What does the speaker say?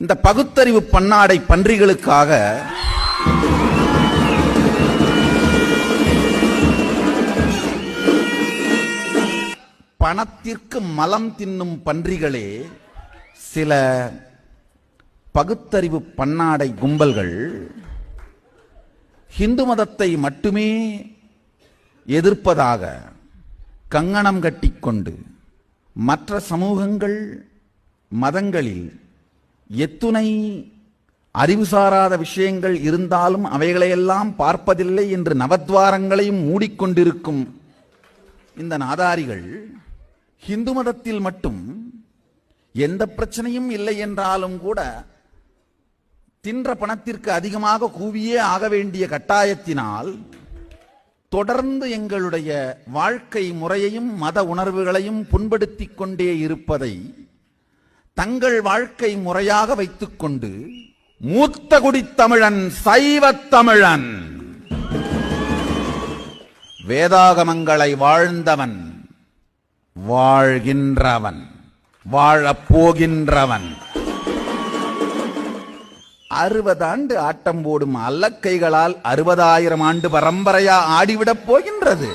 இந்த பகுத்தறிவு பன்னாடை பன்றிகளுக்காக பணத்திற்கு மலம் தின்னும் பன்றிகளே சில பகுத்தறிவு பன்னாடை கும்பல்கள் ஹிந்து மதத்தை மட்டுமே எதிர்ப்பதாக கங்கணம் கட்டிக்கொண்டு மற்ற சமூகங்கள் மதங்களில் எத்துணை அறிவு சாராத விஷயங்கள் இருந்தாலும் அவைகளையெல்லாம் பார்ப்பதில்லை என்று நவத்வாரங்களையும் மூடிக்கொண்டிருக்கும் இந்த நாதாரிகள் ஹிந்து மதத்தில் மட்டும் எந்த பிரச்சனையும் இல்லை என்றாலும் கூட தின்ற பணத்திற்கு அதிகமாக கூவியே ஆக வேண்டிய கட்டாயத்தினால் தொடர்ந்து எங்களுடைய வாழ்க்கை முறையையும் மத உணர்வுகளையும் புண்படுத்திக் கொண்டே இருப்பதை தங்கள் வாழ்க்கை முறையாக வைத்துக்கொண்டு மூத்த குடித்தமிழன் சைவத் தமிழன். வேதாகமங்களை வாழ்ந்தவன் வாழ்கின்றவன் வாழப் போகின்றவன். அறுபது ஆண்டு ஆட்டம் போடும் அல்லக்கைகளால் அறுபதாயிரம் ஆண்டு பரம்பரையா ஆடிவிடப் போகின்றது.